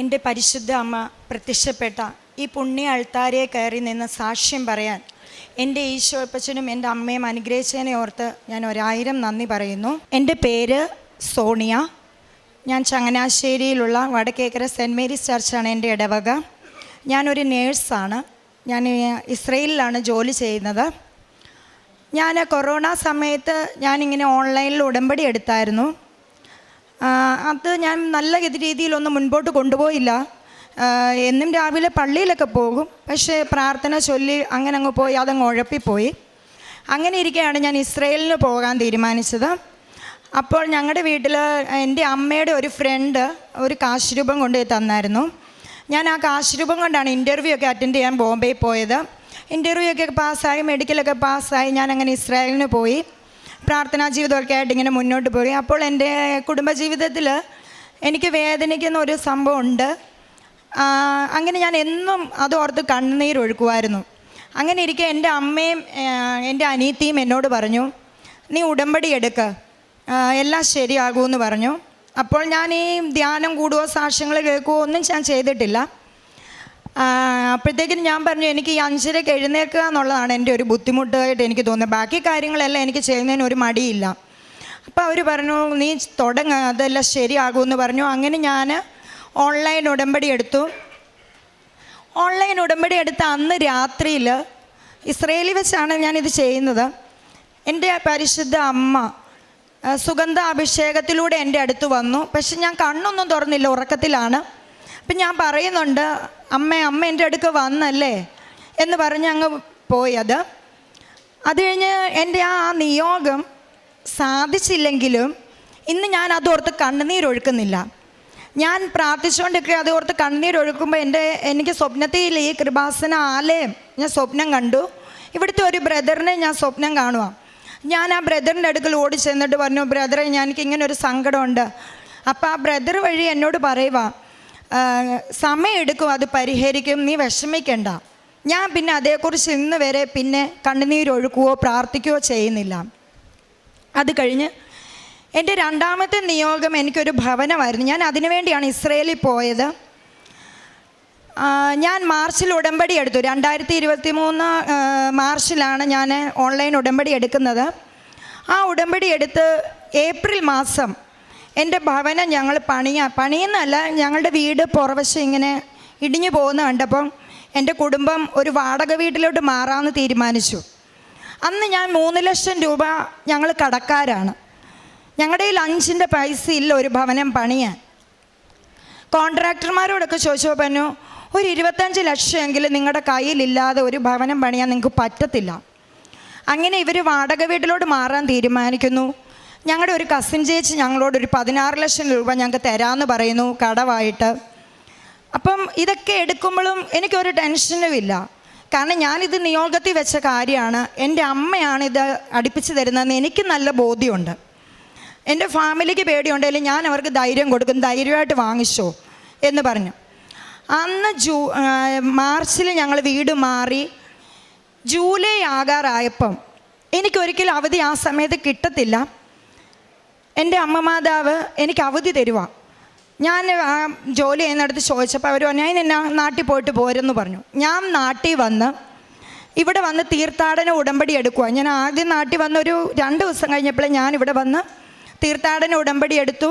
എന്റെ പരിശുദ്ധ അമ്മ പ്രത്യക്ഷപ്പെട്ട ഈ പുണ്യ അൾത്താരെ കയറി നിന്ന് സാക്ഷ്യം പറയാൻ എന്റെ ഈശോപ്പച്ചനും എന്റെ അമ്മയും അനുഗ്രഹിച്ചതിനെ ഓർത്ത് ഞാൻ ഒരായിരം നന്ദി പറയുന്നു. എന്റെ പേര് സോണിയ. ഞാൻ ചങ്ങനാശ്ശേരിയിലുള്ള വടക്കേക്കര സെന്റ് മേരീസ് ചർച്ചാണ് എന്റെ ഇടവക. ഞാനൊരു നേഴ്സാണ്. ഞാൻ ഇസ്രയേലിലാണ് ജോലി ചെയ്യുന്നത്. ഞാൻ കൊറോണ സമയത്ത് ഞാനിങ്ങനെ ഓൺലൈനിൽ ഉടമ്പടി എടുത്തായിരുന്നു. അത് ഞാൻ നല്ല രീതിയിലൊന്നും മുൻപോട്ട് കൊണ്ടുപോയില്ല. എന്നും രാവിലെ പള്ളിയിലൊക്കെ പോകും. പക്ഷേ പ്രാർത്ഥന ചൊല്ലി അങ്ങനെ അങ്ങ് പോയി അതങ്ങ് ഉഴപ്പിപ്പോയി അങ്ങനെ ഇരിക്കെയാണ് ഞാൻ ഇസ്രയേലിന് പോകാൻ തീരുമാനിച്ചത്. അപ്പോൾ ഞങ്ങളുടെ വീട്ടിൽ എന്റെ അമ്മയുടെ ഒരു ഫ്രണ്ട് ഒരു കാശ് രൂപം കൊണ്ടുപോയി തന്നായിരുന്നു. ഞാൻ ആ കാശ് രൂപം കൊണ്ടാണ് ഇന്റർവ്യൂ ഒക്കെ അറ്റൻഡ് ചെയ്യാൻ ബോംബെയിൽ പോയത്. ഇന്റർവ്യൂ ഒക്കെ പാസ്സായി മെഡിക്കലൊക്കെ പാസ്സായി ഞാൻ അങ്ങനെ ഇസ്രായേലിന് പോയി. പ്രാർത്ഥനാ ജീവിതമൊക്കെ ആയിട്ട് ഇങ്ങനെ മുന്നോട്ട് പോയി. അപ്പോൾ എന്റെ കുടുംബജീവിതത്തിൽ എനിക്ക് വേദനിക്കുന്ന ഒരു സംഭവം ഉണ്ട് അങ്ങനെ ഞാൻ എന്നും അത് ഓർത്ത് കണ്ണുനീരൊഴുക്കുമായിരുന്നു അങ്ങനെ ഇരിക്കെ എന്റെ അമ്മയും എന്റെ അനീത്തിയും എന്നോട് പറഞ്ഞു നീ ഉടമ്പടി എടുക്ക്. എല്ലാം ശരിയാകുമെന്ന് പറഞ്ഞു. അപ്പോൾ ഞാൻ ഈ ധ്യാനം കൂടുവോ സാക്ഷ്യങ്ങൾ കേൾക്കുകയോ ഒന്നും ഞാൻ ചെയ്തിട്ടില്ല. അപ്പോഴത്തേക്കിനും ഞാൻ പറഞ്ഞു എനിക്ക് ഈ അഞ്ചരക്ക് എഴുന്നേൽക്കുക എന്നുള്ളതാണ് എന്റെ ഒരു ബുദ്ധിമുട്ടായിട്ട് എനിക്ക് തോന്നുന്നത്. ബാക്കി കാര്യങ്ങളെല്ലാം എനിക്ക് ചെയ്യുന്നതിന് ഒരു മടിയില്ല. അപ്പോൾ അവർ പറഞ്ഞു നീ തുടങ്ങ അതെല്ലാം ശരിയാകുമെന്ന് പറഞ്ഞു. അങ്ങനെ ഞാൻ ഓൺലൈൻ ഉടമ്പടി എടുത്തു. ഓൺലൈൻ ഉടമ്പടി എടുത്ത അന്ന് രാത്രിയിൽ ഇസ്രയേലി വെച്ചാണ് ഞാനിത് ചെയ്യുന്നത്. എന്റെ പരിശുദ്ധ അമ്മ സുഗന്ധ അഭിഷേകത്തിലൂടെ എന്റെ അടുത്ത് വന്നു. പക്ഷെ ഞാൻ കണ്ണൊന്നും തുറന്നില്ല ഉറക്കത്തിലാണ്. അപ്പം ഞാൻ പറയുന്നുണ്ട് അമ്മ അമ്മ എന്റെ അടുക്ക് വന്നല്ലേ എന്ന് പറഞ്ഞ് അങ്ങ് പോയത് അത് കഴിഞ്ഞ് എന്റെ ആ നിയോഗം സാധിച്ചില്ലെങ്കിലും ഇന്ന് ഞാൻ അതോർത്ത് കണ്ണുനീരൊഴുക്കുന്നില്ല ഞാൻ പ്രാർത്ഥിച്ചുകൊണ്ടൊക്കെ അതോർത്ത് കണ്ണുനീരൊഴുക്കുമ്പോൾ എന്റെ എനിക്ക് സ്വപ്നത്തിൽ ഈ കൃപാസന ആലയം ഞാൻ സ്വപ്നം കണ്ടു. ഇവിടുത്തെ ഒരു ബ്രദറിനെ ഞാൻ സ്വപ്നം കാണുക ഞാൻ ആ ബ്രദറിന്റെ അടുക്കൽ ഓടി ചെന്നിട്ട് പറഞ്ഞു ബ്രദറെ ഞാൻ എനിക്ക് ഇങ്ങനെ ഒരു സങ്കടമുണ്ട്. അപ്പോൾ ആ ബ്രദർ വഴി എന്നോട് പറയുക സമയം എടുക്കും അത് പരിഹരിക്കും നീ വിഷമിക്കണ്ട. ഞാൻ പിന്നെ അതേക്കുറിച്ച് ഇന്ന് വരെ പിന്നെ കണ്ണുനീരൊഴുക്കുകയോ പ്രാർത്ഥിക്കുകയോ ചെയ്യുന്നില്ല. അത് കഴിഞ്ഞ് എന്റെ രണ്ടാമത്തെ നിയോഗം എനിക്കൊരു ഭവനമായിരുന്നു. ഞാൻ അതിനുവേണ്ടിയാണ് ഇസ്രയേലിൽ പോയത്. ഞാൻ മാർച്ചിൽ ഉടമ്പടി എടുത്തു. രണ്ടായിരത്തി ഇരുപത്തി മൂന്ന് മാർച്ചിലാണ് ഞാൻ ഓൺലൈൻ ഉടമ്പടി എടുക്കുന്നത്. ആ ഉടമ്പടി എടുത്ത് ഏപ്രിൽ മാസം എന്റെ ഭവനം ഞങ്ങൾ പണിയാ പണിയെന്നല്ല ഞങ്ങളുടെ വീട് പുറവശം ഇങ്ങനെ ഇടിഞ്ഞു പോകുന്ന കണ്ടപ്പം എന്റെ കുടുംബം ഒരു വാടക വീട്ടിലോട്ട് മാറാമെന്ന് തീരുമാനിച്ചു. അന്ന് ഞാൻ മൂന്ന് ലക്ഷം രൂപ ഞങ്ങൾ കടക്കാരാണ്. ഞങ്ങളുടെ കയ്യിൽ അഞ്ചിന്റെ പൈസ ഇല്ല ഒരു ഭവനം പണിയാൻ. കോൺട്രാക്ടർമാരോടൊക്കെ ചോദിച്ചോ പറഞ്ഞു ഒരു ഇരുപത്തഞ്ച് ലക്ഷമെങ്കിലും നിങ്ങളുടെ കയ്യിലില്ലാതെ ഒരു ഭവനം പണിയാൻ നിങ്ങൾക്ക് പറ്റത്തില്ല. അങ്ങനെ ഇവർ വാടക വീട്ടിലോട്ട് മാറാൻ തീരുമാനിക്കുന്നു. ഞങ്ങളുടെ ഒരു കസിൻ ചേച്ചി ഞങ്ങളോട് ഒരു പതിനാറ് ലക്ഷം രൂപ ഞങ്ങൾക്ക് തരാമെന്ന് പറയുന്നു കടവായിട്ട്. അപ്പം ഇതൊക്കെ എടുക്കുമ്പോഴും എനിക്കൊരു ടെൻഷനും ഇല്ല. കാരണം ഞാനിത് നിയോഗത്തിൽ വെച്ച കാര്യമാണ്. എന്റെ അമ്മയാണ് ഇത് അടുപ്പിച്ച് തരുന്നതെന്ന് എനിക്ക് നല്ല ബോധ്യമുണ്ട്. എന്റെ ഫാമിലിക്ക് പേടിയുണ്ടെങ്കിൽ ഞാൻ അവർക്ക് ധൈര്യം കൊടുക്കും ധൈര്യമായിട്ട് വാങ്ങിച്ചോ എന്ന് പറഞ്ഞു. അന്ന് ജൂ മാർച്ചിൽ ഞങ്ങൾ വീട് മാറി ജൂലൈ ആകാറായപ്പം എനിക്കൊരിക്കലും അവധി ആ സമയത്ത് കിട്ടത്തില്ല. എന്റെ അമ്മ മാതാവ് എനിക്ക് അവധി തരുക ഞാൻ ജോലി ചെയ്യുന്നിടത്ത് ചോദിച്ചപ്പോൾ അവർ പറഞ്ഞു ഞാൻ എന്നാ നാട്ടിൽ പോയിട്ട് പോരെന്ന് പറഞ്ഞു. ഞാൻ നാട്ടിൽ വന്ന് ഇവിടെ വന്ന് തീർത്ഥാടന ഉടമ്പടി എടുക്കുക ഞാൻ ആദ്യം നാട്ടിൽ വന്ന ഒരു രണ്ട് ദിവസം കഴിഞ്ഞപ്പോൾ ഞാൻ ഇവിടെ വന്ന് തീർത്ഥാടന ഉടമ്പടി എടുത്തു.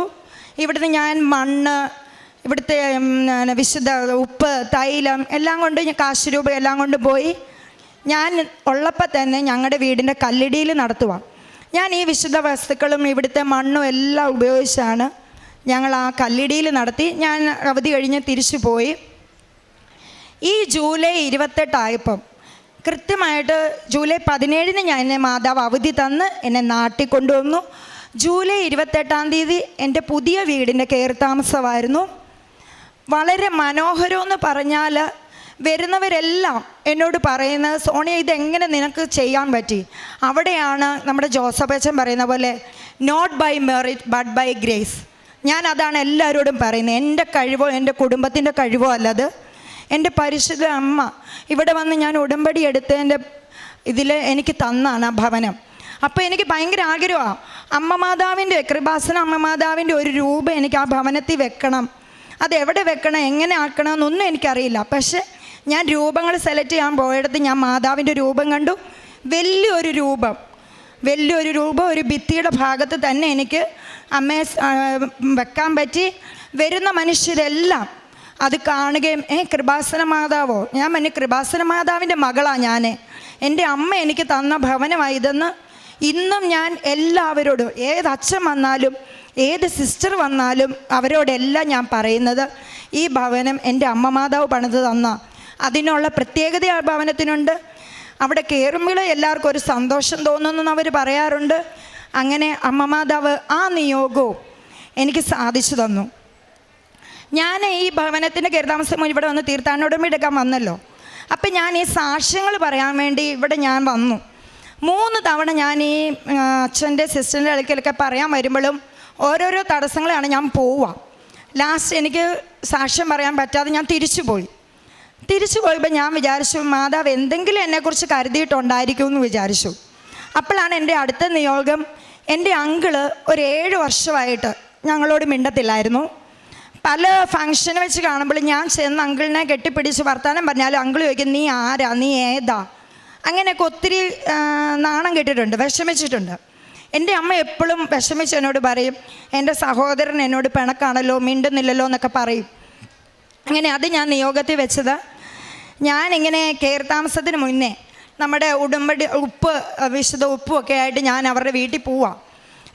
ഇവിടുന്ന് ഞാൻ മണ്ണ് ഇവിടുത്തെ വിശുദ്ധ ഉപ്പ് തൈലം എല്ലാം കൊണ്ട് കാശ് എല്ലാം കൊണ്ട് പോയി. ഞാൻ ഉള്ളപ്പോൾ തന്നെ ഞങ്ങളുടെ വീടിന്റെ കല്ലിടിയിൽ നടത്തുക ഞാൻ ഈ വിശുദ്ധ വസ്തുക്കളും ഇവിടുത്തെ മണ്ണും എല്ലാം ഉപയോഗിച്ചാണ് ഞങ്ങൾ ആ കല്ലിടിയിൽ നടത്തി. ഞാൻ അവധി കഴിഞ്ഞ് തിരിച്ചു പോയി. ഈ ജൂലൈ ഇരുപത്തെട്ടായപ്പം കൃത്യമായിട്ട് ജൂലൈ പതിനേഴിന് ഞാൻ എന്നെ മാതാവ് അവധി തന്ന് എന്നെ നാട്ടിൽ കൊണ്ടുവന്നു ജൂലൈ ഇരുപത്തെട്ടാം തീയതി എന്റെ പുതിയ വീടിന്റെ കയറി താമസമായിരുന്നു. വളരെ മനോഹരമെന്ന് പറഞ്ഞാൽ വരുന്നവരെല്ലാം എന്നോട് പറയുന്നത് സോണിയ ഇതെങ്ങനെ നിനക്ക് ചെയ്യാൻ പറ്റി? അവിടെയാണ് നമ്മുടെ ജോസഫ് അച്ഛൻ പറയുന്ന പോലെ not by merit but by grace ഞാൻ അതാണ് എല്ലാവരോടും പറയുന്നത്. എന്റെ കഴിവോ എന്റെ കുടുംബത്തിന്റെ കഴിവോ അല്ലത് എന്റെ പരിശുദ്ധ അമ്മ ഇവിടെ വന്ന് ഞാൻ ഉടമ്പടി എടുത്തതിന്റെ ഇതിൽ എനിക്ക് തന്നാണ് ആ ഭവനം. അപ്പോൾ എനിക്ക് ഭയങ്കര ആഗ്രഹമാണ്. അമ്മ മാതാവിന്റെ കൃപാസന അമ്മ മാതാവിന്റെ ഒരു രൂപം എനിക്ക് ആ ഭവനത്തിൽ വെക്കണം. അത് എവിടെ വെക്കണം എങ്ങനെ ആക്കണം എന്നൊന്നും എനിക്കറിയില്ല. പക്ഷെ ഞാൻ രൂപങ്ങൾ സെലക്ട് ചെയ്യാൻ പോയടത്ത് ഞാൻ മാതാവിന്റെ രൂപം കണ്ടു. വലിയൊരു രൂപം. വലിയൊരു രൂപം ഒരു ഭിത്തിയുടെ ഭാഗത്ത് തന്നെ എനിക്ക് അമ്മയെ വെക്കാൻ പറ്റി. വരുന്ന മനുഷ്യരെല്ലാം അത് കാണുകയും ഏ കൃപാസന മാതാവോ? ഞാൻ പിന്നെ കൃപാസന മാതാവിന്റെ മകളാണ് ഞാൻ എന്റെ അമ്മ എനിക്ക് തന്ന ഭവനമായി ഇതെന്ന് ഇന്നും ഞാൻ എല്ലാവരോടും ഏത് അച്ഛൻ വന്നാലും ഏത് സിസ്റ്റർ വന്നാലും അവരോടെല്ലാം ഞാൻ പറയുന്നത് ഈ ഭവനം എന്റെ അമ്മ മാതാവ് പണിത് തന്ന. അതിനുള്ള പ്രത്യേകത ആ ഭവനത്തിനുണ്ട്. അവിടെ കയറുമ്പോൾ എല്ലാവർക്കും ഒരു സന്തോഷം തോന്നുന്നു അവർ പറയാറുണ്ട്. അങ്ങനെ അമ്മ മാതാവ് ആ നിയോഗവും എനിക്ക് സാധിച്ചു തന്നു. ഞാൻ ഈ ഭവനത്തിന്റെ കരുതാമസം ഇവിടെ വന്ന് തീർത്ഥാടനം എടുക്കാൻ വന്നല്ലോ. അപ്പം ഞാൻ ഈ സാക്ഷ്യങ്ങൾ പറയാൻ വേണ്ടി ഇവിടെ ഞാൻ വന്നു. മൂന്ന് തവണ ഞാൻ ഈ അച്ഛന്റെ സിസ്റ്ററിന്റെ അടുക്കലൊക്കെ പറയാൻ വരുമ്പോഴും ഓരോരോ തടസ്സങ്ങളാണ് ഞാൻ പോവുക. ലാസ്റ്റ് എനിക്ക് സാക്ഷ്യം പറയാൻ പറ്റാതെ ഞാൻ തിരിച്ചു പോയി തിരിച്ചു പോയപ്പോൾ ഞാൻ വിചാരിച്ചു മാതാവ് എന്തെങ്കിലും എന്നെക്കുറിച്ച് കരുതിയിട്ടുണ്ടായിരിക്കും എന്ന് വിചാരിച്ചു. അപ്പോഴാണ് എന്റെ അടുത്ത നിയോഗം എന്റെ അങ്കിൾ ഒരു ഏഴ് വർഷമായിട്ട് ഞങ്ങളോട് മിണ്ടത്തില്ലായിരുന്നു. പല ഫങ്ഷൻ വെച്ച് കാണുമ്പോൾ ഞാൻ ചെന്ന് അങ്കിളിനെ കെട്ടിപ്പിടിച്ച് വർത്താനം പറഞ്ഞാലും അങ്കിൾ ചോദിക്കും നീ ആരാ? നീ ഏതാ? അങ്ങനെയൊക്കെ ഒത്തിരി നാണം കെട്ടിട്ടുണ്ട് വിഷമിച്ചിട്ടുണ്ട്. എന്റെ അമ്മ എപ്പോഴും വിഷമിച്ച് എന്നോട് പറയും എന്റെ സഹോദരൻ എന്നോട് പിണക്കാണല്ലോ മിണ്ടുന്നില്ലല്ലോ എന്നൊക്കെ പറയും. അങ്ങനെ അത് ഞാൻ നിയോഗത്തിൽ വെച്ചത്. ഞാനിങ്ങനെ കെയർ താമസത്തിന് മുന്നേ നമ്മുടെ ഉടുമ്പടി ഉപ്പ് വിശുദ്ധ ഉപ്പും ഒക്കെ ആയിട്ട് ഞാൻ അവരുടെ വീട്ടിൽ പോവാം.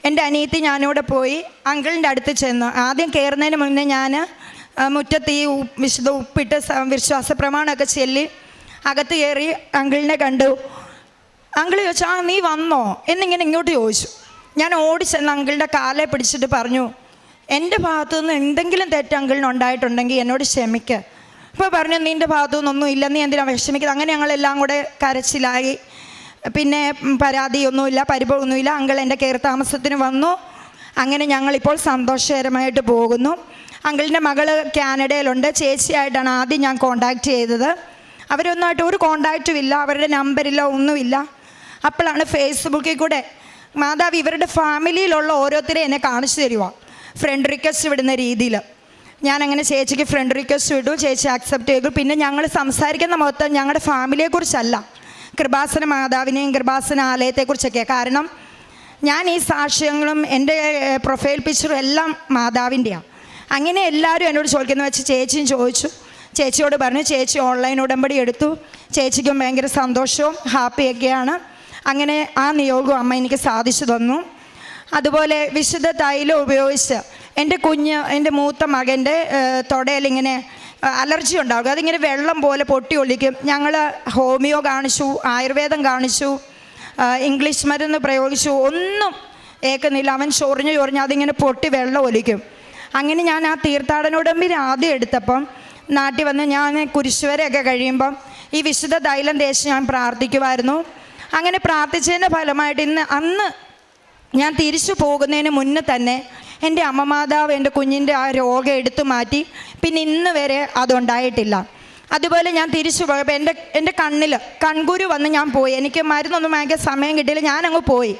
എന്റെ അനിയത്തി ഞാനിവിടെ പോയി അങ്കിളിന്റെ അടുത്ത് ചെന്നു. ആദ്യം കയറുന്നതിന് മുന്നേ ഞാൻ മുറ്റത്ത് ഈ വിശുദ്ധ ഉപ്പിട്ട് വിശ്വാസ പ്രമാണമൊക്കെ ചെല്ലി അകത്ത് കയറി അങ്കിളിനെ കണ്ടു. അങ്കിൾ ചോദിച്ചു ആ നീ വന്നോ? എന്നിങ്ങനെ ഇങ്ങോട്ട് ചോദിച്ചു. ഞാൻ ഓടി ചെന്ന് അങ്കിളിന്റെ കാലെ പിടിച്ചിട്ട് പറഞ്ഞു എന്റെ ഭാഗത്തുനിന്ന് എന്തെങ്കിലും തെറ്റ് അങ്കിളിന് ഉണ്ടായിട്ടുണ്ടെങ്കിൽ എന്നോട് ക്ഷമിക്ക്. അപ്പോൾ പറഞ്ഞു നിന്റെ ഭാഗത്തു നിന്നൊന്നും ഇല്ല നീ എന്തിനാ വിഷമിക്കുന്നത്? അങ്ങനെ ഞങ്ങളെല്ലാം കൂടെ കരച്ചിലായി. പിന്നെ പരാതിയൊന്നുമില്ല പരിഭവമൊന്നുമില്ല. അങ്കിൾ എന്റെ കയറി താമസത്തിന് വന്നു. അങ്ങനെ ഞങ്ങളിപ്പോൾ സന്തോഷകരമായിട്ട് പോകുന്നു. അങ്കിളിന്റെ മകൾ കാനഡയിലുണ്ട്. ചേച്ചിയായിട്ടാണ് ആദ്യം ഞാൻ കോണ്ടാക്ട് ചെയ്തത്. അവരൊന്നുമായിട്ട് ഒരു കോണ്ടാക്റ്റും ഇല്ല അവരുടെ നമ്പരില്ല ഒന്നുമില്ല. അപ്പോഴാണ് ഫേസ്ബുക്കിൽ കൂടെ മാതാവ് ഇവരുടെ ഫാമിലിയിലുള്ള ഓരോരുത്തരെ എന്നെ കാണിച്ചു തരുവാ. ഫ്രണ്ട് റിക്വസ്റ്റ് വിടുന്ന രീതിയിൽ ഞാൻ അങ്ങനെ ചേച്ചിക്ക് ഫ്രണ്ട് റിക്വസ്റ്റ് ഇടൂ ചേച്ചി അക്സെപ്റ്റ് ചെയ്തു. പിന്നെ ഞങ്ങൾ സംസാരിക്കുന്ന മൊത്തം ഞങ്ങളുടെ ഫാമിലിയെക്കുറിച്ചല്ല കൃപാസന മാതാവിനെയും കൃപാസന ആലയത്തെക്കുറിച്ചൊക്കെ കാരണം ഞാൻ ഈ സാക്ഷ്യങ്ങളും എന്റെ പ്രൊഫൈൽ പിക്ചറും എല്ലാം മാതാവിന്റെയാണ് അങ്ങനെ എല്ലാവരും എന്നോട് ചോദിക്കുന്ന വെച്ച് ചേച്ചിയും ചോദിച്ചു. ചേച്ചിയോട് പറഞ്ഞു ചേച്ചി ഓൺലൈൻ ഉടമ്പടി എടുത്തു. ചേച്ചിക്കും ഭയങ്കര സന്തോഷവും ഹാപ്പിയൊക്കെയാണ്. അങ്ങനെ ആ നിയോഗം അമ്മ എനിക്ക് സാധിച്ചു തന്നു. അതുപോലെ വിശുദ്ധ തൈലം ഉപയോഗിച്ച് എന്റെ കുഞ്ഞ് എന്റെ മൂത്ത മകന്റെ തൊടയിലിങ്ങനെ അലർജി ഉണ്ടാകും. അതിങ്ങനെ വെള്ളം പോലെ പൊട്ടി ഒളിക്കും ഞങ്ങൾ ഹോമിയോ കാണിച്ചു ആയുർവേദം കാണിച്ചു ഇംഗ്ലീഷ് മരുന്ന് പ്രയോഗിച്ചു. ഒന്നും ഏക്കുന്നില്ല. അവൻ ചൊറിഞ്ഞു ചൊറിഞ്ഞ് അതിങ്ങനെ പൊട്ടി വെള്ളം ഒലിക്കും. അങ്ങനെ ഞാൻ ആ തീർത്ഥാടനോടമ്പിന് ആദ്യം എടുത്തപ്പം നാട്ടിൽ വന്ന് ഞാൻ കുരിശുവരെയൊക്കെ കഴിയുമ്പം ഈ വിശുദ്ധ തൈലം ദേശം ഞാൻ പ്രാർത്ഥിക്കുമായിരുന്നു. അങ്ങനെ പ്രാർത്ഥിച്ചതിന്റെ ഫലമായിട്ട് ഇന്ന് അന്ന് ഞാൻ തിരിച്ചു പോകുന്നതിന് മുന്നേ തന്നെ എന്റെ അമ്മ മാതാവ് എന്റെ കുഞ്ഞിന്റെ ആ രോഗം എടുത്തു മാറ്റി. പിന്നെ ഇന്ന് വരെ അതുണ്ടായിട്ടില്ല. അതുപോലെ ഞാൻ തിരിച്ചു പോയപ്പോൾ എന്റെ എന്റെ കണ്ണിൽ കൺകുരു വന്ന് ഞാൻ പോയി. എനിക്ക് മരുന്നൊന്നും വാങ്ങിക്കാൻ സമയം കിട്ടിയില്ല. ഞാനങ്ങ് പോയി.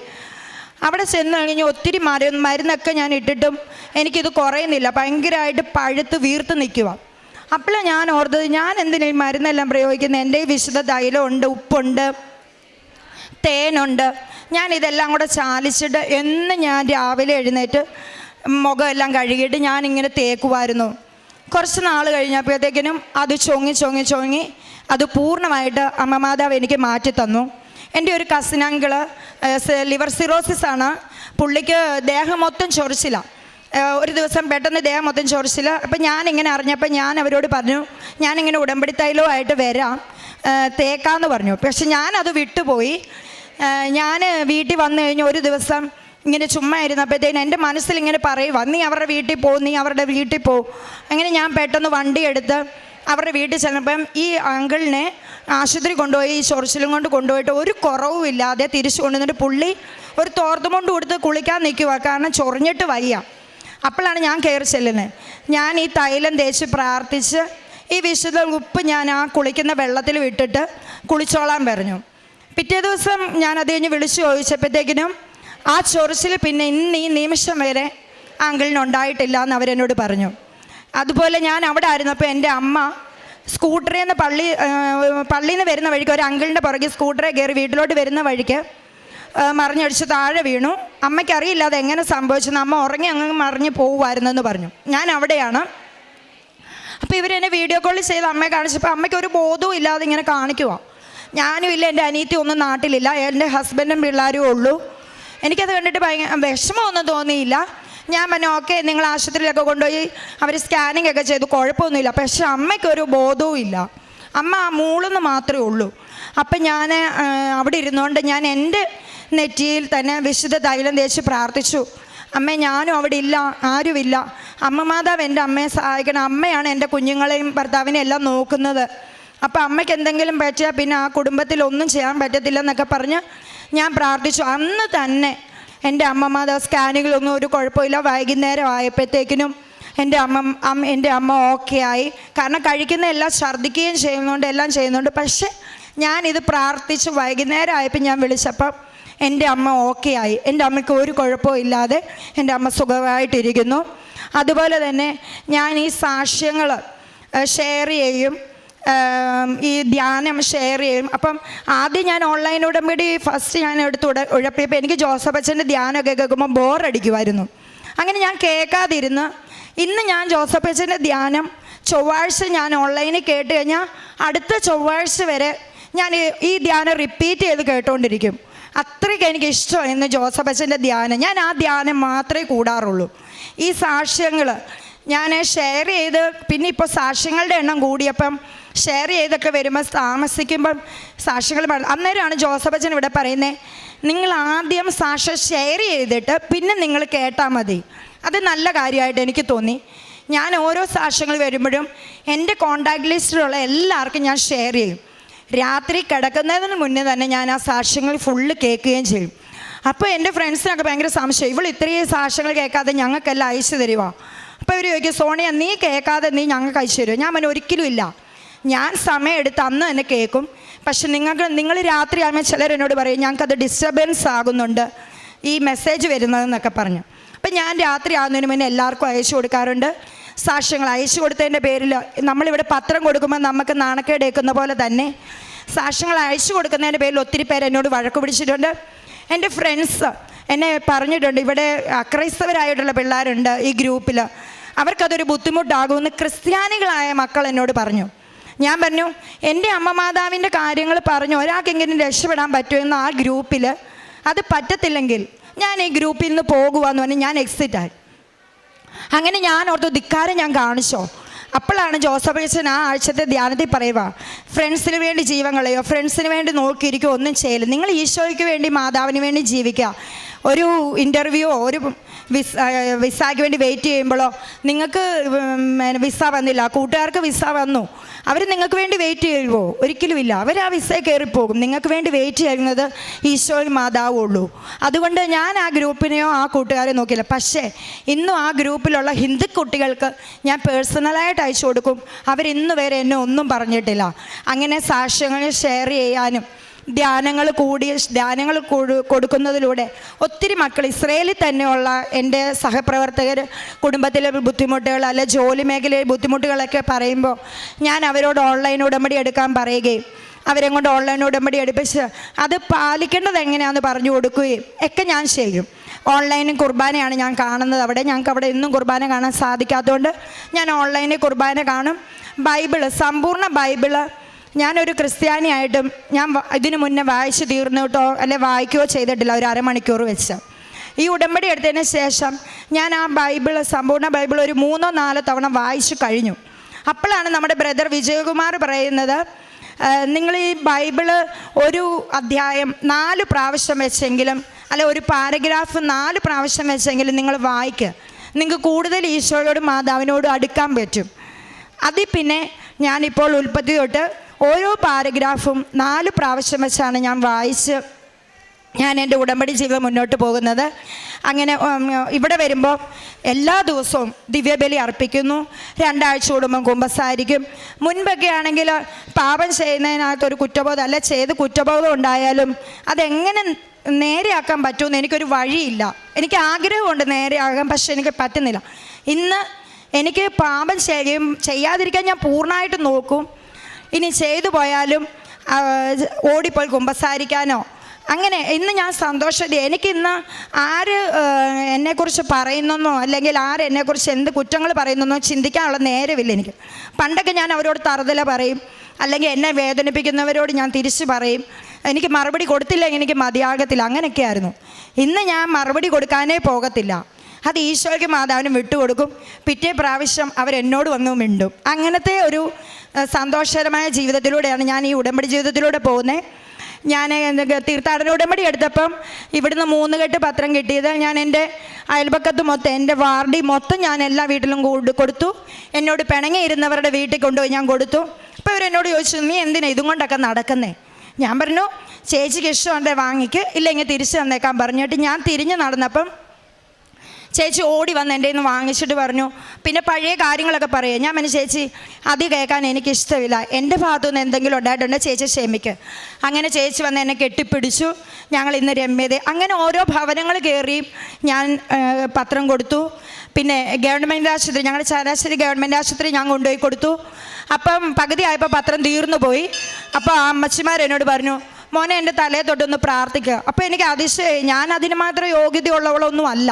അവിടെ ചെന്ന് കഴിഞ്ഞ് ഒത്തിരി മരുന്ന് മരുന്നൊക്കെ ഞാൻ ഇട്ടിട്ടും എനിക്കിത് കുറയുന്നില്ല. ഭയങ്കരമായിട്ട് പഴുത്ത് വീർത്ത് നിൽക്കുക അപ്പോഴാണ് ഞാൻ ഓർത്തത് ഞാൻ എന്തിനാ ഈ മരുന്നെല്ലാം പ്രയോഗിക്കുന്നത് എന്റെ വിശുദ്ധ തൈലമുണ്ട് ഉപ്പുണ്ട് തേനുണ്ട്. ഞാൻ ഇതെല്ലാം കൂടെ ചാലിച്ചിട്ട് എന്ന് ഞാൻ രാവിലെ എഴുന്നേറ്റ് മുഖം കഴുകിയിട്ട് ഞാൻ ഇങ്ങനെ തേക്കുമായിരുന്നു കുറച്ച് നാൾ കഴിഞ്ഞപ്പോഴത്തേക്കിനും അത് ചൊങ്ങി ചൊങ്ങി ചൊങ്ങി അത് പൂർണമായിട്ട് അമ്മമാതാവ് എനിക്ക് മാറ്റി തന്നു. എന്റെ ഒരു കസിൻ അങ്കിൾ ലിവർ സിറോസിസ് ആണ്. പുള്ളിക്ക് ദേഹം മൊത്തം ചൊറിച്ചില്ല ഒരു ദിവസം പെട്ടെന്ന് ദേഹം മൊത്തം ചൊറിച്ചില്ല അപ്പം ഞാനിങ്ങനെ അറിഞ്ഞപ്പോൾ ഞാൻ അവരോട് പറഞ്ഞു ഞാനിങ്ങനെ ഉടമ്പടി ആയിട്ട് വരാം. തേക്കാന്ന് പറഞ്ഞു. പക്ഷെ ഞാനത് വിട്ടുപോയി. ഞാൻ വീട്ടിൽ വന്നു കഴിഞ്ഞ് ഒരു ദിവസം ഇങ്ങനെ ചുമ്മാ ഇരുന്നപ്പോഴത്തേന് എന്റെ മനസ്സിൽ ഇങ്ങനെ പറയുക നീ അവരുടെ വീട്ടിൽ പോ നീ അവരുടെ വീട്ടിൽ പോ. അങ്ങനെ ഞാൻ പെട്ടെന്ന് വണ്ടി എടുത്ത് അവരുടെ വീട്ടിൽ ചെന്നപ്പം ഈ അങ്കിളിനെ ആശുപത്രി കൊണ്ടുപോയി ഈ ചൊറിച്ചിലും കൊണ്ട് കൊണ്ടുപോയിട്ട് ഒരു കുറവും ഇല്ലാതെ തിരിച്ചു കൊണ്ടുവന്നിട്ട് പുള്ളി ഒരു തോർത്തും കൊണ്ട് കൊടുത്ത് കുളിക്കാൻ നിൽക്കുക കാരണം ചൊറിഞ്ഞിട്ട് വയ്യ. അപ്പോഴാണ് ഞാൻ കയറി ചെല്ലുന്നത്. ഞാൻ ഈ തൈലം തേച്ച് പ്രാർത്ഥിച്ച് ഈ വിശുദ്ധ ഉപ്പ് ഞാൻ ആ കുളിക്കുന്ന വെള്ളത്തിൽ വിട്ടിട്ട് കുളിച്ചോളാൻ പറഞ്ഞു. പിറ്റേ ദിവസം ഞാൻ അത് കഴിഞ്ഞ് വിളിച്ചു ചോദിച്ചപ്പോഴത്തേക്കിനും ആ ചൊറിച്ചിൽ പിന്നെ ഇന്ന് ഈ നിമിഷം വരെ അങ്കിളിന് ഉണ്ടായിട്ടില്ല എന്ന് അവരെന്നോട് പറഞ്ഞു. അതുപോലെ ഞാൻ അവിടെ ആയിരുന്നപ്പോൾ എന്റെ അമ്മ സ്കൂട്ടറിൽ നിന്ന് പള്ളി പള്ളിയിൽ നിന്ന് വരുന്ന വഴിക്ക് ഒരു അങ്കിളിന്റെ പുറകെ സ്കൂട്ടറെ കയറി വീട്ടിലോട്ട് വരുന്ന വഴിക്ക് മറിഞ്ഞടിച്ച് താഴെ വീണു. അമ്മയ്ക്കറിയില്ല അത് എങ്ങനെ സംഭവിച്ചെന്ന്. അമ്മ ഉറങ്ങി അങ്ങ് മറിഞ്ഞ് പോകുമായിരുന്നെന്ന് പറഞ്ഞു. ഞാൻ അവിടെയാണ്. അപ്പോൾ ഇവരെന്നെ വീഡിയോ കോൾ ചെയ്ത് അമ്മയെ കാണിച്ചപ്പോൾ അമ്മയ്ക്ക് ഒരു ബോധവും ഇല്ലാതെ ഇങ്ങനെ കാണിക്കുവാണ് ഞാനും ഇല്ല എന്റെ അനിയത്തി ഒന്നും നാട്ടിലില്ല. എന്റെ ഹസ്ബൻഡും പിള്ളേരും ഉള്ളൂ. എനിക്കത് കണ്ടിട്ട് ഭയങ്കര വിഷമമൊന്നും തോന്നിയില്ല. ഞാൻ പറഞ്ഞു ഓക്കെ നിങ്ങൾ ആശുപത്രിയിലൊക്കെ കൊണ്ടുപോയി അവർ സ്കാനിങ് ഒക്കെ ചെയ്തു. കുഴപ്പമൊന്നുമില്ല. പക്ഷെ അമ്മയ്ക്കൊരു ബോധവും ഇല്ല. അമ്മ ആ മൂളെന്ന് മാത്രമേ ഉള്ളൂ. അപ്പം ഞാൻ അവിടെ ഇരുന്നുകൊണ്ട് ഞാൻ എന്റെ നെറ്റിയിൽ തന്നെ വിശുദ്ധ തൈലം തേച്ച് പ്രാർത്ഥിച്ചു. അമ്മ ഞാനും അവിടെ ഇല്ല ആരുമില്ല അമ്മ മാതാവ് എന്റെ അമ്മയെ സഹായിക്കണം. അമ്മയാണ് എന്റെ കുഞ്ഞുങ്ങളെയും ഭർത്താവിനെയും എല്ലാം നോക്കുന്നത്. അപ്പം അമ്മയ്ക്ക് എന്തെങ്കിലും പറ്റിയാൽ പിന്നെ ആ കുടുംബത്തിൽ ഒന്നും ചെയ്യാൻ പറ്റത്തില്ലെന്നൊക്കെ പറഞ്ഞ് ഞാൻ പ്രാർത്ഥിച്ചു. അന്ന് തന്നെ എന്റെ അമ്മ ആ സ്കാനുകളൊന്നും ഒരു കുഴപ്പമില്ല. വൈകുന്നേരം ആയപ്പോഴത്തേക്കിനും എന്റെ അമ്മ അമ്മ എന്റെ അമ്മ ഓക്കെ ആയി. കാരണം കഴിക്കുന്ന എല്ലാം ഛർദ്ദിക്കുകയും ചെയ്യുന്നുണ്ട് എല്ലാം ചെയ്യുന്നുണ്ട്. പക്ഷേ ഞാനിത് പ്രാർത്ഥിച്ച്. വൈകുന്നേരം ആയപ്പോൾ ഞാൻ വിളിച്ചപ്പം എന്റെ അമ്മ ഓക്കെ ആയി. എന്റെ അമ്മയ്ക്ക് ഒരു കുഴപ്പവും ഇല്ലാതെ എന്റെ അമ്മ സുഖമായിട്ടിരിക്കുന്നു. അതുപോലെ തന്നെ ഞാൻ ഈ സാക്ഷ്യങ്ങൾ ഷെയർ ചെയ്യും ഈ ധ്യാനം ഷെയർ ചെയ്യും. അപ്പം ആദ്യം ഞാൻ ഓൺലൈൻ ഉടമ്പടി ഫസ്റ്റ് ഞാൻ എടുത്ത് ഉട ഉഴപ്പിയപ്പോൾ എനിക്ക് ജോസഫ് അച്ഛന്റെ ധ്യാനമൊക്കെ കേൾക്കുമ്പോൾ ബോറടിക്കുമായിരുന്നു അങ്ങനെ ഞാൻ കേൾക്കാതിരുന്ന് ഇന്ന് ഞാൻ ജോസഫ് അച്ഛന്റെ ധ്യാനം ചൊവ്വാഴ്ച ഞാൻ ഓൺലൈനിൽ കേട്ട് കഴിഞ്ഞാൽ അടുത്ത ചൊവ്വാഴ്ച വരെ ഞാൻ ഈ- ധ്യാനം റിപ്പീറ്റ് ചെയ്ത് കേട്ടുകൊണ്ടിരിക്കും അത്രയ്ക്ക് എനിക്ക് ഇഷ്ടമാണ് ഇന്ന് ജോസഫ് അച്ഛന്റെ ധ്യാനം. ഞാൻ ആ ധ്യാനം മാത്രമേ കൂടാറുള്ളൂ. ഈ സാക്ഷ്യങ്ങൾ ഞാൻ ഷെയർ ചെയ്ത് പിന്നെ ഇപ്പോൾ സാക്ഷ്യങ്ങളുടെ എണ്ണം കൂടിയപ്പം ഷെയർ ചെയ്തൊക്കെ വരുമ്പോൾ താമസിക്കുമ്പം സാക്ഷികൾ അന്നേരമാണ് ജോസഫ് അച്ഛൻ ഇവിടെ പറയുന്നത് നിങ്ങൾ ആദ്യം സാക്ഷ ഷെയർ ചെയ്തിട്ട് പിന്നെ നിങ്ങൾ കേട്ടാൽ മതി. അത് നല്ല കാര്യമായിട്ട് എനിക്ക് തോന്നി. ഞാൻ ഓരോ സാക്ഷ്യങ്ങൾ വരുമ്പോഴും എന്റെ കോണ്ടാക്ട് ലിസ്റ്റിലുള്ള എല്ലാവർക്കും ഞാൻ ഷെയർ ചെയ്യും. രാത്രി കിടക്കുന്നതിന് മുന്നേ തന്നെ ഞാൻ ആ സാക്ഷ്യങ്ങൾ ഫുള്ള് കേൾക്കുകയും ചെയ്യും. അപ്പോൾ എന്റെ ഫ്രണ്ട്സിനൊക്കെ ഭയങ്കര സംശയം ഇവൾ ഇത്രയും സാക്ഷ്യങ്ങൾ കേൾക്കാതെ ഞങ്ങൾക്കെല്ലാം അയച്ചു തരുവാ? അപ്പോൾ ഇവർ ചോദിക്കും സോണിയ നീ കേൾക്കാതെ നീ ഞങ്ങൾക്ക് അയച്ചു തരുമോ ഞാൻ പറഞ്ഞു ഒരിക്കലും ഇല്ല. ഞാൻ സമയം എടുത്ത് അന്ന് തന്നെ കേൾക്കും പക്ഷെ നിങ്ങൾക്ക് നിങ്ങൾ രാത്രി ആകുമ്പോൾ ചിലർ എന്നോട് പറയും ഞങ്ങൾക്കത് ഡിസ്റ്റർബൻസ് ആകുന്നുണ്ട്. ഈ മെസ്സേജ് വരുന്നതെന്നൊക്കെ പറഞ്ഞു. അപ്പം ഞാൻ രാത്രി ആകുന്നതിന് മുന്നേ എല്ലാവർക്കും അയച്ചു കൊടുക്കാറുണ്ട്. സാക്ഷ്യങ്ങൾ അയച്ചു കൊടുത്തതിന്റെ പേരിൽ നമ്മളിവിടെ പത്രം കൊടുക്കുമ്പോൾ നമുക്ക് നാണക്കേടേക്കുന്ന പോലെ തന്നെ സാക്ഷ്യങ്ങൾ അയച്ചു കൊടുക്കുന്നതിന്റെ പേരിൽ ഒത്തിരി പേര് എന്നോട് വഴക്ക് പിടിച്ചിട്ടുണ്ട്. എന്റെ ഫ്രണ്ട്സ് എന്നെ പറഞ്ഞിട്ടുണ്ട് ഇവിടെ അക്രൈസ്തവരായിട്ടുള്ള പിള്ളേരുണ്ട് ഈ ഗ്രൂപ്പിൽ. അവർക്കതൊരു ബുദ്ധിമുട്ടാകുമെന്ന് ക്രിസ്ത്യാനികളായ മക്കൾ എന്നോട് പറഞ്ഞു. ഞാൻ പറഞ്ഞു എന്റെ അമ്മ മാതാവിന്റെ കാര്യങ്ങൾ പറഞ്ഞു ഒരാൾക്കെങ്കിലും രക്ഷപ്പെടാൻ പറ്റുമെന്ന് ആ ഗ്രൂപ്പിൽ അത് പറ്റത്തില്ലെങ്കിൽ ഞാൻ ഈ ഗ്രൂപ്പിൽ നിന്ന് പോകുവാന്ന് പറഞ്ഞ് ഞാൻ എക്സിറ്റ് ആയി. അങ്ങനെ ഞാൻ ഓർത്തു ധിക്കാരം ഞാൻ കാണിച്ചോ? അപ്പോഴാണ് ജോസഫ് അച്ഛൻ ആ ആഴ്ചത്തെ ധ്യാനത്തിൽ പറയുക ഫ്രണ്ട്സിന് വേണ്ടി ജീവൻ കളയോ ഫ്രണ്ട്സിന് വേണ്ടി നോക്കിയിരിക്കുക ഒന്നും ചെയ്യില്ല നിങ്ങൾ ഈശോയ്ക്ക് വേണ്ടി മാതാവിന് വേണ്ടി ജീവിക്കുക. ഒരു ഇന്റർവ്യൂ ഒരു വിസ വിസയ്ക്ക് വേണ്ടി വെയിറ്റ് ചെയ്യുമ്പോഴോ നിങ്ങൾക്ക് വിസ വന്നില്ല. കൂട്ടുകാർക്ക് വിസ വന്നു. അവർ നിങ്ങൾക്ക് വേണ്ടി വെയിറ്റ് ചെയ്യുമോ ഒരിക്കലുമില്ല അവർ ആ വിസയിൽ കയറിപ്പോകും. നിങ്ങൾക്ക് വേണ്ടി വെയിറ്റ് ചെയ്യുന്നത് ഈശോ മാതാവുള്ളൂ. അതുകൊണ്ട് ഞാൻ ആ ഗ്രൂപ്പിനെയോ ആ കൂട്ടുകാരെ നോക്കില്ല പക്ഷേ ഇന്നും ആ ഗ്രൂപ്പിലുള്ള ഹിന്ദു കുട്ടികൾക്ക് ഞാൻ പേഴ്സണലായിട്ട് അയച്ചു കൊടുക്കും. അവരിന്ന് വരെ എന്നെ ഒന്നും പറഞ്ഞിട്ടില്ല. അങ്ങനെ സാക്ഷ്യങ്ങൾ ഷെയർ ചെയ്യാനും ധ്യാനങ്ങൾ കൂടി ധ്യാനങ്ങൾ കൊടു- കൊടുക്കുന്നതിലൂടെ ഒത്തിരി മക്കൾ ഇസ്രയേലിൽ തന്നെയുള്ള എന്റെ സഹപ്രവർത്തകർ കുടുംബത്തിലെ ബുദ്ധിമുട്ടുകൾ അല്ലെ ജോലി മേഖലയിൽ ബുദ്ധിമുട്ടുകളൊക്കെ പറയുമ്പോൾ ഞാൻ അവരോട് ഓൺലൈൻ ഉടമ്പടി എടുക്കാൻ പറയുകയും അവരെ കൊണ്ട് ഓൺലൈൻ ഉടമ്പടി എടുപ്പിച്ച് അത് പാലിക്കേണ്ടത് എങ്ങനെയാണെന്ന് പറഞ്ഞു കൊടുക്കുകയും ഒക്കെ ഞാൻ ചെയ്യും. ഓൺലൈനിൽ കുർബാനയാണ് ഞാൻ കാണുന്നത് അവിടെ. ഞങ്ങൾക്ക് അവിടെ ഇന്നും കുർബാന കാണാൻ സാധിക്കാത്തതുകൊണ്ട് ഞാൻ ഓൺലൈനിൽ കുർബാന കാണും. ബൈബിൾ സമ്പൂർണ ബൈബിൾ ഞാനൊരു ക്രിസ്ത്യാനിയായിട്ടും ഞാൻ ഇതിനു മുന്നേ വായിച്ചു തീർന്നിട്ടോ അല്ലെ വായിക്കുകയോ ചെയ്തിട്ടില്ല ഒരു അരമണിക്കൂർ വെച്ച്. ഈ ഉടമ്പടി എടുത്തതിന് ശേഷം ഞാൻ ആ ബൈബിൾ സമ്പൂർണ ബൈബിൾ ഒരു മൂന്നോ നാലോ തവണ വായിച്ചു കഴിഞ്ഞു. അപ്പോഴാണ് നമ്മുടെ ബ്രദർ വിജയകുമാർ പറയുന്നത് നിങ്ങൾ ഈ ബൈബിൾ ഒരു അധ്യായം നാല് പ്രാവശ്യം വെച്ചെങ്കിലും അല്ല ഒരു പാരഗ്രാഫ് നാല് പ്രാവശ്യം വെച്ചെങ്കിലും നിങ്ങൾ വായിക്കുക നിങ്ങൾക്ക് കൂടുതൽ ഈശോയോടും മാതാവിനോടും അടുക്കാൻ പറ്റും. അതിൽ പിന്നെ ഞാനിപ്പോൾ ഉൽപ്പത്തി തൊട്ട് ഓരോ പാരഗ്രാഫും നാല് പ്രാവശ്യം വെച്ചാണ് ഞാൻ വായിച്ച് ഞാൻ എന്റെ ഉടമ്പടി ജീവിതം മുന്നോട്ട് പോകുന്നത്. അങ്ങനെ ഇവിടെ വരുമ്പോൾ എല്ലാ ദിവസവും ദിവ്യബലി അർപ്പിക്കുന്നു. രണ്ടാഴ്ച കൂടുമ്പം കുമ്പസാരിക്കും. മുൻപൊക്കെ ആണെങ്കിൽ പാപം ചെയ്യുന്നതിനകത്ത് ഒരു കുറ്റബോധം അല്ല ചെയ്ത് കുറ്റബോധം ഉണ്ടായാലും അതെങ്ങനെ നേരെയാക്കാൻ പറ്റുമെന്ന് എനിക്കൊരു വഴിയില്ല. എനിക്ക് ആഗ്രഹമുണ്ട് നേരെയാകാൻ പക്ഷെ എനിക്ക് പറ്റുന്നില്ല. ഇന്ന് എനിക്ക് പാപം ചെയ്യും ചെയ്യാതിരിക്കാൻ ഞാൻ പൂർണമായിട്ട് നോക്കും. ഇനി ചെയ്തു പോയാലും ഓടിപ്പോയി കുമ്പസാരിക്കാനോ. അങ്ങനെ ഇന്ന് ഞാൻ സന്തോഷവതി. എനിക്കിന്ന് ആര് എന്നെക്കുറിച്ച് പറയുന്നോ അല്ലെങ്കിൽ ആര് എന്നെക്കുറിച്ച് എന്ത് കുറ്റങ്ങൾ പറയുന്നെന്നോ ചിന്തിക്കാനുള്ള നേരമില്ല എനിക്ക്. പണ്ടൊക്കെ ഞാൻ അവരോട് തറുതല പറയും. അല്ലെങ്കിൽ എന്നെ വേദനിപ്പിക്കുന്നവരോട് ഞാൻ തിരിച്ചു പറയും. എനിക്ക് മറുപടി കൊടുത്തില്ലെങ്കിൽ എനിക്ക് മതിയാകത്തില്ല. അങ്ങനെയൊക്കെയായിരുന്നു. ഇന്ന് ഞാൻ മറുപടി കൊടുക്കാനേ പോകത്തില്ല. അത് ഈശോയ്ക്ക് മാതാവിനും വിട്ടുകൊടുക്കും. പിറ്റേ പ്രാവശ്യം അവരെന്നോട് വന്നു മിണ്ടും. അങ്ങനത്തെ ഒരു സന്തോഷകരമായ ജീവിതത്തിലൂടെയാണ് ഞാൻ ഈ ഉടമ്പടി ജീവിതത്തിലൂടെ പോകുന്നത് ഞാൻ തീർത്ഥാടന ഉടമ്പടി എടുത്തപ്പം ഇവിടുന്ന് മൂന്ന് കെട്ട് പത്രം കിട്ടിയത് ഞാൻ എന്റെ അയൽപക്കത്ത് മൊത്തം എന്റെ വാർഡി മൊത്തം ഞാൻ എല്ലാ വീട്ടിലും കൊടുത്തു. എന്നോട് പിണങ്ങിയിരുന്നവരുടെ വീട്ടിൽ കൊണ്ടുപോയി ഞാൻ കൊടുത്തു. അപ്പോൾ ഇവരെന്നോട് ചോദിച്ചു നീ എന്തിനാ ഇതും കൊണ്ടൊക്കെ നടക്കുന്നേ? ഞാൻ പറഞ്ഞു ചേച്ചിക്ക് ഇഷ്ടമുണ്ടെ വാങ്ങിക്ക് ഇല്ലെങ്കിൽ തിരിച്ചു തന്നേക്കാൻ പറഞ്ഞിട്ട് ഞാൻ തിരിഞ്ഞ് നടന്നപ്പം ചേച്ചി ഓടി വന്ന് എന്റെ നിന്ന് വാങ്ങിച്ചിട്ട് പറഞ്ഞു. പിന്നെ പഴയ കാര്യങ്ങളൊക്കെ പറയുക ഞാൻ പറഞ്ഞു ചേച്ചി അത് കേൾക്കാൻ എനിക്ക് ഇഷ്ടമില്ല എന്റെ ഭാഗത്തു നിന്ന് എന്തെങ്കിലും ഉണ്ടായിട്ടുണ്ട് ചേച്ചി ക്ഷമിക്ക്. അങ്ങനെ ചേച്ചി വന്ന് എന്നെ കെട്ടിപ്പിടിച്ചു. ഞങ്ങൾ ഇന്ന് രമ്യത അങ്ങനെ ഓരോ ഭവനങ്ങൾ കയറിയും ഞാൻ പത്രം കൊടുത്തു. പിന്നെ ഗവൺമെന്റ് ആശുപത്രി ഞങ്ങളുടെ ശരാശരി ഗവൺമെന്റ് ആശുപത്രി ഞാൻ കൊണ്ടുപോയി കൊടുത്തു. അപ്പം പകുതി ആയപ്പോൾ പത്രം തീർന്നു പോയി. അപ്പോൾ അമ്മച്ചിമാർ എന്നോട് പറഞ്ഞു മോനെ എന്റെ തലയെ തൊട്ടൊന്ന് പ്രാർത്ഥിക്കുക അപ്പോൾ എനിക്ക് അതിശയം ഞാൻ അതിന് മാത്രം യോഗ്യതയുള്ളവളൊന്നും അല്ല.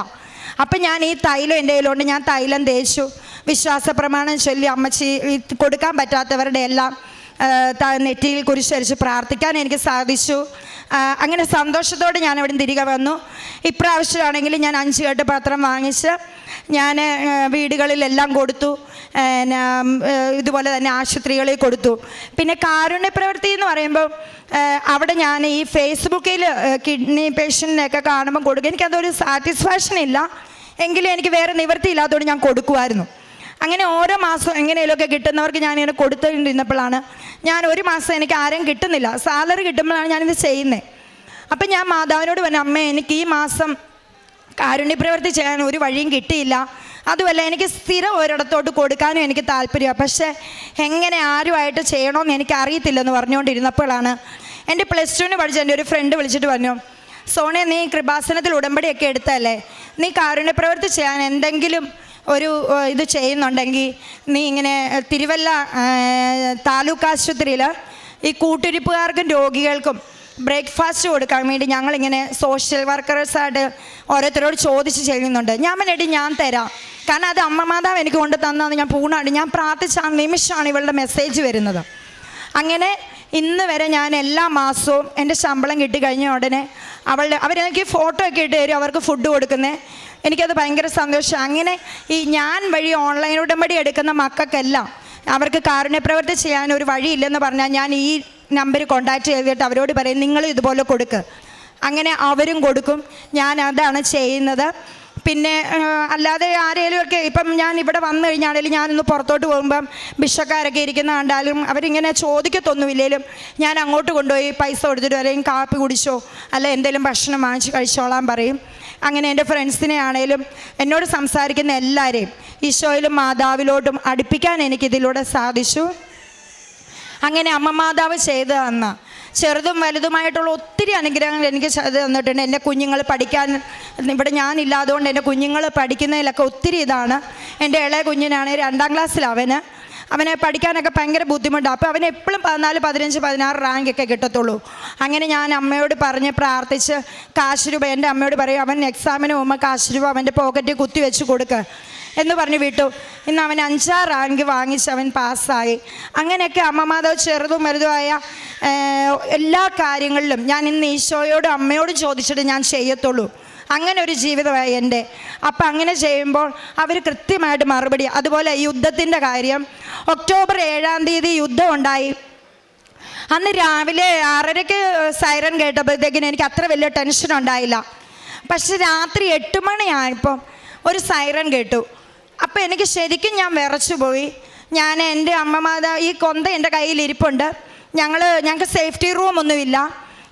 അപ്പം ഞാൻ ഈ തൈലം എന്റെ കയ്യിലുണ്ട്. ഞാൻ തൈലം തേച്ചു. വിശ്വാസ പ്രമാണം ചൊല്ലി അമ്മച്ചി കൊടുക്കാൻ പറ്റാത്തവരുടെ എല്ലാം നെറ്റിയിൽ കുരിശരിച്ച് പ്രാർത്ഥിക്കാൻ എനിക്ക് സാധിച്ചു. അങ്ങനെ സന്തോഷത്തോടെ ഞാൻ അവിടെ തിരികെ വന്നു. ഇപ്രാവശ്യമാണെങ്കിൽ ഞാൻ അഞ്ച് കെട്ട് പത്രം വാങ്ങിച്ച് ഞാൻ വീടുകളിലെല്ലാം കൊടുത്തു. ഇതുപോലെ തന്നെ ആശുപത്രികളിൽ കൊടുത്തു. പിന്നെ കാരുണ്യ പ്രവൃത്തി എന്ന് പറയുമ്പോൾ അവിടെ ഞാൻ ഈ ഫേസ്ബുക്കിൽ കിഡ്നി പേഷ്യന്റിനെയൊക്കെ കാണുമ്പോൾ കൊടുക്കും. എനിക്കതൊരു സാറ്റിസ്ഫാക്ഷൻ ഇല്ല. എങ്കിലും എനിക്ക് വേറെ നിവൃത്തിയില്ലാത്തതുകൊണ്ട് ഞാൻ കൊടുക്കുമായിരുന്നു. അങ്ങനെ ഓരോ മാസം എങ്ങനെയൊക്കെ കിട്ടുന്നവർക്ക് ഞാനിങ്ങനെ കൊടുത്തുകൊണ്ടിരുന്നപ്പോഴാണ് ഞാൻ ഒരു മാസം എനിക്ക് ആരും കിട്ടുന്നില്ല. സാലറി കിട്ടുമ്പോഴാണ് ഞാനിത് ചെയ്യുന്നത് അപ്പം ഞാൻ മാതാവിനോട് പറഞ്ഞു അമ്മ എനിക്ക് ഈ മാസം കാരുണ്യപ്രവർത്തി ചെയ്യാൻ ഒരു വഴിയും കിട്ടിയില്ല. അതുമല്ല എനിക്ക് സ്ഥിരം ഒരിടത്തോട്ട് കൊടുക്കാനും എനിക്ക് താല്പര്യമാണ് പക്ഷേ എങ്ങനെ ആരുമായിട്ട് ചെയ്യണമെന്ന് എനിക്ക് അറിയത്തില്ലെന്ന് പറഞ്ഞുകൊണ്ടിരുന്നപ്പോഴാണ് എന്റെ പ്ലസ് ടുവിന് പഠിച്ച എന്റെ ഒരു ഫ്രണ്ട് വിളിച്ചിട്ട് പറഞ്ഞു സോണിയ നീ കൃപാസനത്തിൽ ഉടമ്പടിയൊക്കെ എടുത്തല്ലേ? നീ കാരുണ്യപ്രവർത്തി ചെയ്യാൻ എന്തെങ്കിലും ഒരു ഇത് ചെയ്യുന്നുണ്ടെങ്കിൽ നീ ഇങ്ങനെ തിരുവല്ല താലൂക്ക് ആശുപത്രിയിൽ ഈ കൂട്ടിരിപ്പുകാർക്കും രോഗികൾക്കും ബ്രേക്ക്ഫാസ്റ്റ് കൊടുക്കാൻ വേണ്ടി ഞങ്ങളിങ്ങനെ സോഷ്യൽ വർക്കേഴ്സായിട്ട് ഓരോരുത്തരോട് ചോദിച്ച് ചെയ്യുന്നുണ്ട്. ഞാൻ വേണ്ടി ഞാൻ തരാം. കാരണം അത് അമ്മ മാതാവ് എനിക്ക് കൊണ്ട് തന്നതെന്ന് ഞാൻ പൂർണമായിട്ട് ഞാൻ പ്രാർത്ഥിച്ച ആ നിമിഷമാണ് ഇവളുടെ മെസ്സേജ് വരുന്നത്. അങ്ങനെ ഇന്ന് വരെ ഞാൻ എല്ലാ മാസവും എന്റെ ശമ്പളം കിട്ടി കഴിഞ്ഞ ഉടനെ അവളുടെ അവരെനിക്ക് ഫോട്ടോ ഒക്കെ ഇട്ട് തരും അവർക്ക് ഫുഡ് കൊടുക്കുന്നത് എനിക്കത് ഭയങ്കര സന്തോഷം. അങ്ങനെ ഈ ഞാൻ വഴി ഓൺലൈൻ ഉടമ്പടി എടുക്കുന്ന മക്കൾക്കെല്ലാം അവർക്ക് കാരുണ്യപ്രവൃത്തി ചെയ്യാൻ ഒരു വഴിയില്ലെന്ന് പറഞ്ഞാൽ ഞാൻ ഈ നമ്പർ കോൺടാക്റ്റ് ചെയ്തിട്ട് അവരോട് പറയും നിങ്ങൾ ഇതുപോലെ കൊടുക്ക്. അങ്ങനെ അവരും കൊടുക്കും. ഞാൻ അതാണ് ചെയ്യുന്നത്. പിന്നെ അല്ലാതെ ആരെങ്കിലും ഒക്കെ ഇപ്പം ഞാൻ ഇവിടെ വന്നു കഴിഞ്ഞാണെങ്കിലും ഞാനൊന്ന് പുറത്തോട്ട് പോകുമ്പം ബിഷക്കാരൊക്കെ ഇരിക്കുന്ന കണ്ടാലും അവരിങ്ങനെ ചോദിക്കത്തൊന്നുമില്ലേലും ഞാൻ അങ്ങോട്ട് കൊണ്ടുപോയി പൈസ കൊടുത്തിട്ട് വരെയും കാപ്പി കുടിച്ചോ അല്ല എന്തെങ്കിലും ഭക്ഷണം വാങ്ങിച്ച് കഴിച്ചോളാൻ പറയും. അങ്ങനെ എന്റെ ഫ്രണ്ട്സിനെ ആണേലും എന്നോട് സംസാരിക്കുന്ന എല്ലാവരെയും ഈശോയിലും മാതാവിലോട്ടും അടുപ്പിക്കാൻ എനിക്കിതിലൂടെ സാധിച്ചു. അങ്ങനെ അമ്മ മാതാവ് ചെയ്തു തന്ന ചെറുതും വലുതുമായിട്ടുള്ള ഒത്തിരി അനുഗ്രഹങ്ങൾ എനിക്ക് ചെയ്തു തന്നിട്ടുണ്ട്. എന്റെ കുഞ്ഞുങ്ങൾ പഠിക്കാൻ ഇവിടെ ഞാനില്ലാതുകൊണ്ട് എന്റെ കുഞ്ഞുങ്ങൾ പഠിക്കുന്നതിലൊക്കെ ഒത്തിരി ഇതാണ്. എന്റെ ഇളയ കുഞ്ഞിനാണ് രണ്ടാം ക്ലാസ്സിൽ അവന്. അവനെ പഠിക്കാനൊക്കെ ഭയങ്കര ബുദ്ധിമുട്ടാണ് അപ്പോൾ അവന് എപ്പോഴും പതിനാല് പതിനഞ്ച് പതിനാറ് റാങ്കൊക്കെ കിട്ടത്തുള്ളൂ. അങ്ങനെ ഞാൻ അമ്മയോട് പറഞ്ഞ് പ്രാർത്ഥിച്ച് കാശ് രൂപ എന്റെ അമ്മയോട് പറയും അവൻ എക്സാമിന് പോകുമ്പോൾ കാശ് രൂപ അവന്റെ പോക്കറ്റിൽ കുത്തി വെച്ച് കൊടുക്കുക എന്ന് പറഞ്ഞ് വിട്ടു. ഇന്ന് അവൻ അഞ്ചാം റാങ്ക് വാങ്ങിച്ച് അവൻ പാസ്സായി. അങ്ങനെയൊക്കെ അമ്മമാതാവ് ചെറുതും വലുതുമായ എല്ലാ കാര്യങ്ങളിലും ഞാൻ ഇന്ന് ഈശോയോടും അമ്മയോടും ചോദിച്ചിട്ട് ഞാൻ ചെയ്യത്തുള്ളൂ. അങ്ങനെ ഒരു ജീവിതമായി എന്റെ. അപ്പം അങ്ങനെ ചെയ്യുമ്പോൾ അവർ കൃത്യമായിട്ട് മറുപടി അതുപോലെ യുദ്ധത്തിന്റെ കാര്യം. ഒക്ടോബർ ഏഴാം തീയതി യുദ്ധം ഉണ്ടായി. അന്ന് രാവിലെ ആറരയ്ക്ക് സൈറൻ കേട്ടപ്പോഴത്തേക്കിന് എനിക്ക് അത്ര വലിയ ടെൻഷൻ ഉണ്ടായില്ല. പക്ഷെ രാത്രി എട്ട് മണിയായപ്പോൾ ഒരു സൈറൻ കേട്ടു. അപ്പോൾ എനിക്ക് ശരിക്കും ഞാൻ വിറച്ചു പോയി. ഞാൻ എന്റെ അമ്മ മാതാവ് ഈ കൊന്ത എന്റെ കയ്യിൽ ഇരിപ്പുണ്ട്. ഞങ്ങൾ ഞങ്ങൾക്ക് സേഫ്റ്റി റൂം ഒന്നുമില്ല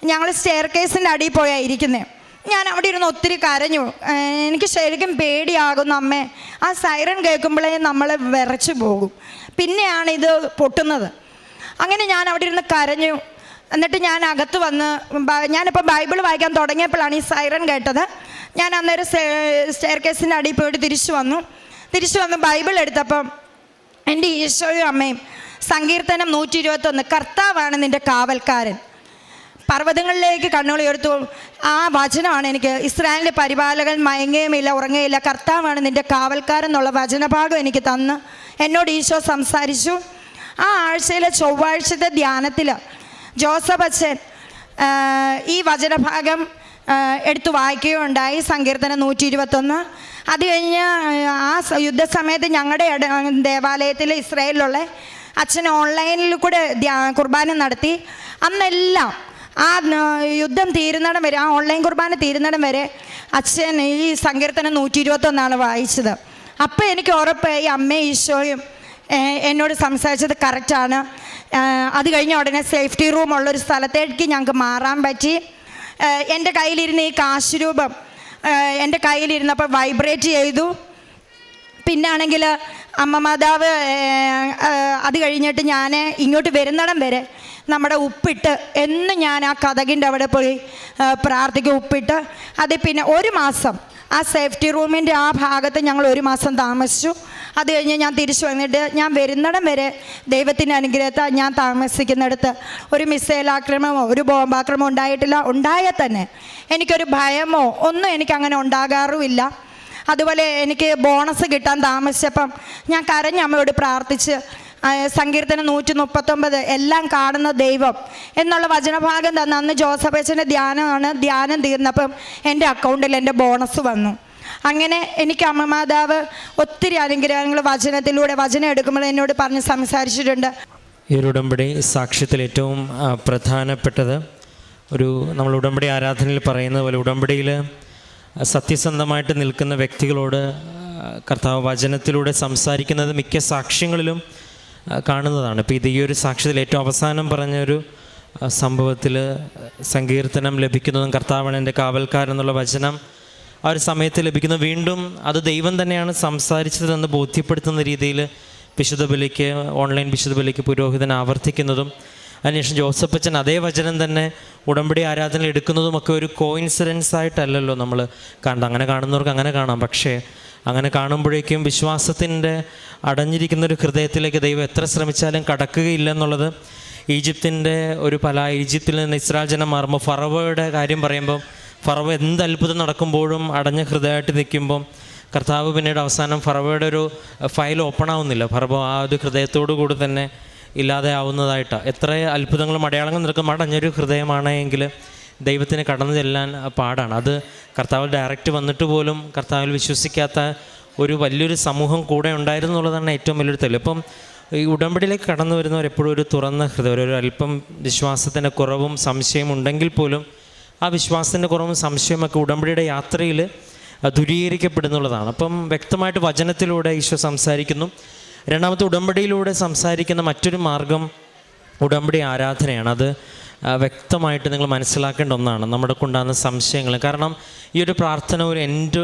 ഞങ്ങൾ സ്റ്റെയർ കേസിന്റെ അടിയിൽ പോയാണ് ഇരിക്കുന്നത് ഞാൻ അവിടെ ഇരുന്ന് ഒത്തിരി കരഞ്ഞു. എനിക്ക് ശരിക്കും പേടിയാകുന്നു അമ്മേ. ആ സൈറൺ കേൾക്കുമ്പോഴേ നമ്മൾ വിറച്ചു പോകും. പിന്നെയാണ് ഇത് പൊട്ടുന്നത്. അങ്ങനെ ഞാൻ അവിടെ ഇരുന്ന് കരഞ്ഞു. എന്നിട്ട് ഞാൻ അകത്ത് വന്ന് ഞാനിപ്പോൾ ബൈബിൾ വായിക്കാൻ തുടങ്ങിയപ്പോഴാണ് ഈ സൈറൺ കേട്ടത്. ഞാൻ അന്നേരം സ്റ്റെയർ കേസിന്റെ അടിയിൽ പോയിട്ട് തിരിച്ചു വന്നു. തിരിച്ചു വന്ന് ബൈബിൾ എടുത്തപ്പം എന്റെ ഈശോയും അമ്മയും സങ്കീർത്തനം നൂറ്റി ഇരുപത്തൊന്ന് കർത്താവാണ് നിന്റെ കാവൽക്കാരൻ. പർവതങ്ങളിലേക്ക് കണ്ണുകൾ ഉയർത്തു. ആ വചനമാണ് എനിക്ക് ഇസ്രായേലിന്റെ പരിപാലകൻ മയങ്ങുകയുമില്ല ഉറങ്ങുകയില്ല കർത്താവാണ് നിന്റെ കാവൽക്കാരൻ എന്നുള്ള വചനഭാഗം എനിക്ക് തന്ന് എന്നോട് ഈശോ സംസാരിച്ചു. ആ ആഴ്ചയിലെ ചൊവ്വാഴ്ചത്തെ ധ്യാനത്തിൽ ജോസഫ് അച്ഛൻ ഈ വചനഭാഗം എടുത്തു വായിക്കുകയുണ്ടായി. സങ്കീർത്തനം നൂറ്റി ഇരുപത്തൊന്ന് അത് കഴിഞ്ഞ് ആ യുദ്ധസമയത്ത് ഞങ്ങളുടെ ദേവാലയത്തിൽ ഇസ്രായേലിലുള്ള അച്ഛൻ ഓൺലൈനിൽ കൂടെ കുർബാന നടത്തി. അന്നെല്ലാം ആ യുദ്ധം തീരുന്നിടം വരെ ആ ഓൺലൈൻ കുർബാന തീരുന്നിടം വരെ അച്ഛൻ ഈ സങ്കീർത്തനം നൂറ്റി ഇരുപത്തൊന്നാണ് വായിച്ചത്. അപ്പോൾ എനിക്ക് ഉറപ്പായി അമ്മയും ഈശോയും എന്നോട് സംസാരിച്ചത് കറക്റ്റാണ് അത് കഴിഞ്ഞ ഉടനെ സേഫ്റ്റി റൂം ഉള്ളൊരു സ്ഥലത്തേക്ക് ഞങ്ങൾക്ക് മാറാൻ പറ്റി. എന്റെ കയ്യിലിരുന്ന് ഈ കാശ് രൂപം എന്റെ കയ്യിലിരുന്നപ്പോൾ വൈബ്രേറ്റ് ചെയ്തു. പിന്നാണെങ്കിൽ അമ്മ മാതാവ് അത് കഴിഞ്ഞിട്ട് ഞാൻ ഇങ്ങോട്ട് വരുന്നിടം വരെ നമ്മുടെ ഉപ്പിട്ട് എന്ന് ഞാൻ ആ കഥകിന്റെ അവിടെ പോയി പ്രാർത്ഥിക്കും ഉപ്പിട്ട്. അത് പിന്നെ ഒരു മാസം ആ സേഫ്റ്റി റൂമിന്റെ ആ ഭാഗത്ത് ഞങ്ങൾ ഒരു മാസം താമസിച്ചു. അത് കഴിഞ്ഞ് ഞാൻ തിരിച്ചു വന്നിട്ട് ഞാൻ വരുന്നിടം വരെ ദൈവത്തിന്റെ അനുഗ്രഹത്താൽ ഞാൻ താമസിക്കുന്നിടത്ത് ഒരു മിസൈൽ ആക്രമണമോ ഒരു ബോംബാക്രമണമോ ഉണ്ടായിട്ടില്ല. ഉണ്ടായാൽ തന്നെ എനിക്കൊരു ഭയമോ ഒന്നും എനിക്കങ്ങനെ ഉണ്ടാകാറുമില്ല. അതുപോലെ എനിക്ക് ബോണസ് കിട്ടാൻ താമസിച്ചപ്പം ഞാൻ കരഞ്ഞ അമ്മയോട് പ്രാർത്ഥിച്ച് സങ്കീർത്തനം നൂറ്റി മുപ്പത്തൊമ്പത് എല്ലാം കാണുന്ന ദൈവം എന്നുള്ള വചനഭാഗം തന്ന അന്ന് ജോസഫേച്ചന്റെ ധ്യാനമാണ് ധ്യാനം തീർന്നപ്പം എന്റെ അക്കൗണ്ടിൽ എന്റെ ബോണസ് വന്നു. അങ്ങനെ എനിക്ക് അമ്മ മാതാവ് ഒത്തിരി അനുഗ്രഹങ്ങൾ വചനത്തിലൂടെ വചനം എടുക്കുമ്പോൾ എന്നോട് പറഞ്ഞ് സംസാരിച്ചിട്ടുണ്ട്. ഈ ഒരു ഉടമ്പടി സാക്ഷ്യത്തിൽ ഏറ്റവും പ്രധാനപ്പെട്ടത് ഒരു നമ്മൾ ഉടമ്പടി ആരാധനയിൽ പറയുന്ന പോലെ ഉടമ്പടിയിൽ സത്യസന്ധമായിട്ട് നിൽക്കുന്ന വ്യക്തികളോട് കർത്താവ് വചനത്തിലൂടെ സംസാരിക്കുന്നത് മിക്ക സാക്ഷ്യങ്ങളിലും കാണുന്നതാണ്. ഇപ്പോൾ ഇത് ഈ ഒരു സാക്ഷ്യത്തിൽ ഏറ്റവും അവസാനം പറഞ്ഞൊരു സംഭവത്തിൽ സങ്കീർത്തനം ലഭിക്കുന്നതും കർത്താവാണ് എന്റെ കാവൽക്കാരെന്നുള്ള വചനം ആ ഒരു സമയത്ത് ലഭിക്കുന്ന വീണ്ടും അത് ദൈവം തന്നെയാണ് സംസാരിച്ചതെന്ന് ബോധ്യപ്പെടുത്തുന്ന രീതിയിൽ വിശുദ്ധ ബലിക്ക് ഓൺലൈൻ വിശുദ്ധ ബലിക്ക് പുരോഹിതൻ ആവർത്തിക്കുന്നതും അതിനുശേഷം ജോസഫ് അച്ഛൻ അതേ വചനം തന്നെ ഉടമ്പടി ആരാധന എടുക്കുന്നതും ഒക്കെ ഒരു കോയിൻസിഡൻസ് ആയിട്ടല്ലല്ലോ നമ്മൾ കാണുന്നത്. അങ്ങനെ കാണുന്നവർക്ക് അങ്ങനെ കാണാം. പക്ഷേ അങ്ങനെ കാണുമ്പോഴേക്കും വിശ്വാസത്തിന്റെ അടഞ്ഞിരിക്കുന്ന ഒരു ഹൃദയത്തിലേക്ക് ദൈവം എത്ര ശ്രമിച്ചാലും കടക്കുകയില്ല എന്നുള്ളത് ഈജിപ്തിന്റെ ഒരു പല ഈജിപ്തിൽ നിന്ന് ഇസ്രായേൽ ജനം മാറുമ്പോൾ ഫറവയുടെ കാര്യം പറയുമ്പോൾ ഫറവ എന്ത് അത്ഭുതം നടക്കുമ്പോഴും അടഞ്ഞ ഹൃദയമായിട്ട് നിൽക്കുമ്പം കർത്താവ് പിന്നീട് അവസാനം ഫറവയുടെ ഒരു ഫയൽ ഓപ്പൺ ആവുന്നില്ല. ഫറവ ആ ഒരു ഹൃദയത്തോടു കൂടി തന്നെ ഇല്ലാതെ ആവുന്നതായിട്ടാണ് എത്ര അത്ഭുതങ്ങളും അടയാളങ്ങളും നിൽക്കുമ്പോൾ അടഞ്ഞൊരു ഹൃദയമാണ് എങ്കിൽ ദൈവത്തിന് കടന്നു ചെല്ലാൻ പാടാണ്. അത് കർത്താവ് ഡയറക്റ്റ് വന്നിട്ട് പോലും കർത്താവിൽ വിശ്വസിക്കാത്ത ഒരു വലിയൊരു സമൂഹം കൂടെ ഉണ്ടായിരുന്നു എന്നുള്ളതാണ് ഏറ്റവും വലിയൊരു തെളിവ്. ഇപ്പം ഈ ഉടമ്പടിയിലേക്ക് കടന്നു വരുന്നവർ എപ്പോഴും ഒരു തുറന്ന ഹൃദയം ഒരു അല്പം വിശ്വാസത്തിന്റെ കുറവും സംശയം ഉണ്ടെങ്കിൽ പോലും ആ വിശ്വാസത്തിന്റെ കുറവും സംശയമൊക്കെ ഉടമ്പടിയുടെ യാത്രയിൽ ദുരീകരിക്കപ്പെടുന്നുള്ളതാണ്. അപ്പം വ്യക്തമായിട്ട് വചനത്തിലൂടെ ഈശോ സംസാരിക്കുന്നു. രണ്ടാമത്തെ ഉടമ്പടിയിലൂടെ സംസാരിക്കുന്ന മറ്റൊരു മാർഗം ഉടമ്പടി ആരാധനയാണ്. അത് വ്യക്തമായിട്ട് നിങ്ങൾ മനസ്സിലാക്കേണ്ട ഒന്നാണ്. നമ്മുടെ കൊണ്ടാകുന്ന സംശയങ്ങൾ. കാരണം ഈ ഒരു പ്രാർത്ഥന ഒരു എൻഡ്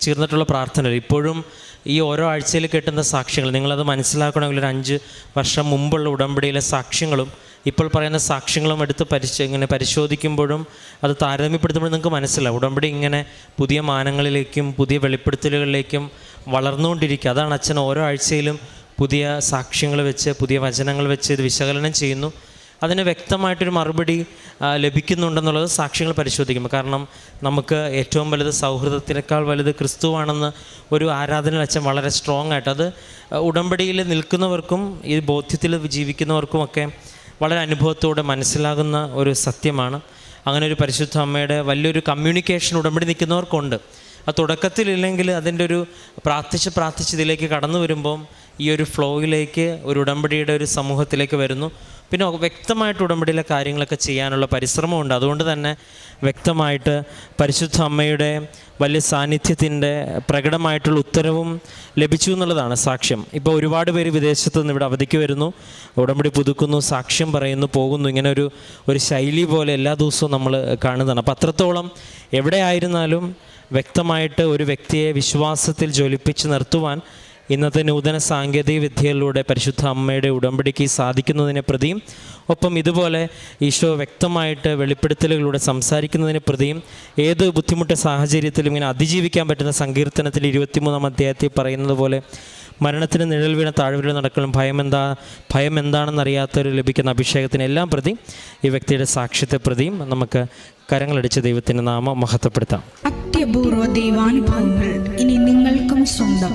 ചേർന്നിട്ടുള്ള പ്രാർത്ഥന ഇപ്പോഴും ഈ ഓരോ ആഴ്ചയിൽ കിട്ടുന്ന സാക്ഷ്യങ്ങൾ. നിങ്ങളത് മനസ്സിലാക്കണമെങ്കിൽ ഒരു അഞ്ച് വർഷം മുമ്പുള്ള ഉടമ്പടിയിലെ സാക്ഷ്യങ്ങളും ഇപ്പോൾ പറയുന്ന സാക്ഷ്യങ്ങളും എടുത്ത് പരിശോ ഇങ്ങനെ പരിശോധിക്കുമ്പോഴും അത് താരതമ്യപ്പെടുത്തുമ്പോഴും നിങ്ങൾക്ക് മനസ്സിലാവും. ഉടമ്പടി ഇങ്ങനെ പുതിയ മാനങ്ങളിലേക്കും പുതിയ വെളിപ്പെടുത്തലുകളിലേക്കും വളർന്നുകൊണ്ടിരിക്കുക. അതാണ് അച്ഛൻ ഓരോ ആഴ്ചയിലും പുതിയ സാക്ഷ്യങ്ങൾ വെച്ച് പുതിയ വചനങ്ങൾ വെച്ച് ഇത് വിശകലനം ചെയ്യുന്നു. അതിന് വ്യക്തമായിട്ടൊരു മറുപടി ലഭിക്കുന്നുണ്ടെന്നുള്ളത് സാക്ഷ്യങ്ങൾ പരിശോധിക്കുമ്പോൾ. കാരണം നമുക്ക് ഏറ്റവും വലുത് സൗഹൃദത്തിനേക്കാൾ വലുത് ക്രിസ്തുവാണെന്ന് ഒരു ആരാധന അച്ഛൻ വളരെ സ്ട്രോങ് ആയിട്ട്. അത് ഉടമ്പടിയിൽ നിൽക്കുന്നവർക്കും ഈ ബോധ്യത്തിൽ ജീവിക്കുന്നവർക്കുമൊക്കെ വളരെ അനുഭവത്തോടെ മനസ്സിലാകുന്ന ഒരു സത്യമാണ്. അങ്ങനെ ഒരു പരിശുദ്ധ അമ്മയുടെ വലിയൊരു കമ്മ്യൂണിക്കേഷൻ ഉടമ്പടി നിൽക്കുന്നവർക്കുണ്ട്. ആ തുടക്കത്തിലില്ലെങ്കിൽ അതിന്റെ ഒരു പ്രാർത്ഥിച്ച് പ്രാർത്ഥിച്ച് ഇതിലേക്ക് കടന്നു വരുമ്പം ഈ ഒരു ഫ്ലോയിലേക്ക് ഒരു ഉടമ്പടിയുടെ ഒരു സമൂഹത്തിലേക്ക് വരുന്നു. പിന്നെ വ്യക്തമായിട്ട് ഉടമ്പടിയിലെ കാര്യങ്ങളൊക്കെ ചെയ്യാനുള്ള പരിശ്രമമുണ്ട്. അതുകൊണ്ട് തന്നെ വ്യക്തമായിട്ട് പരിശുദ്ധ അമ്മയുടെ വലിയ സാന്നിധ്യത്തിന്റെ പ്രകടമായിട്ടുള്ള ഉത്തരവും ലഭിച്ചു എന്നുള്ളതാണ് സാക്ഷ്യം. ഇപ്പോൾ ഒരുപാട് പേര് വിദേശത്ത് നിന്ന് ഇവിടെ അവധിക്ക് വരുന്നു. ഉടമ്പടി പുതുക്കുന്നു സാക്ഷ്യം പറയുന്നു പോകുന്നു. ഇങ്ങനെ ഒരു ഒരു ശൈലി പോലെ എല്ലാ ദിവസവും നമ്മൾ കാണുന്നതാണ്. അപ്പം അത്രത്തോളം എവിടെ ആയിരുന്നാലും വ്യക്തമായിട്ട് ഒരു വ്യക്തിയെ വിശ്വാസത്തിൽ ജ്വലിപ്പിച്ച് നിർത്തുവാൻ ഇന്നത്തെ നൂതന സാങ്കേതിക വിദ്യയിലൂടെ പരിശുദ്ധ അമ്മയുടെ ഉടമ്പടിക്ക് സാധിക്കുന്നതിനെ പ്രതിയും ഒപ്പം ഇതുപോലെ ഈശോ വ്യക്തമായിട്ട് വെളിപ്പെടുത്തലുകളിലൂടെ സംസാരിക്കുന്നതിനെ പ്രതിയും ഏത് ബുദ്ധിമുട്ട് സാഹചര്യത്തിലും ഇങ്ങനെ അതിജീവിക്കാൻ പറ്റുന്ന സങ്കീർത്തനത്തിൽ ഇരുപത്തിമൂന്നാം അധ്യായത്തിൽ പറയുന്നത് പോലെ മരണത്തിന് നിഴൽ വീണ താഴ്വരയിൽ ഭയം എന്താ ഭയം എന്താണെന്നറിയാത്തവർ ലഭിക്കുന്ന അഭിഷേകത്തിന് എല്ലാം പ്രതി ഈ വ്യക്തിയുടെ സാക്ഷ്യത്തെ പ്രതിയും നമുക്ക് കരങ്ങളടിച്ച ദൈവത്തിന്റെ നാമം മഹത്വപ്പെടുത്താം. അത്യപൂർവ ദൈവാനുഭവങ്ങൾ ഇനി നിങ്ങൾക്കും സ്വന്തം.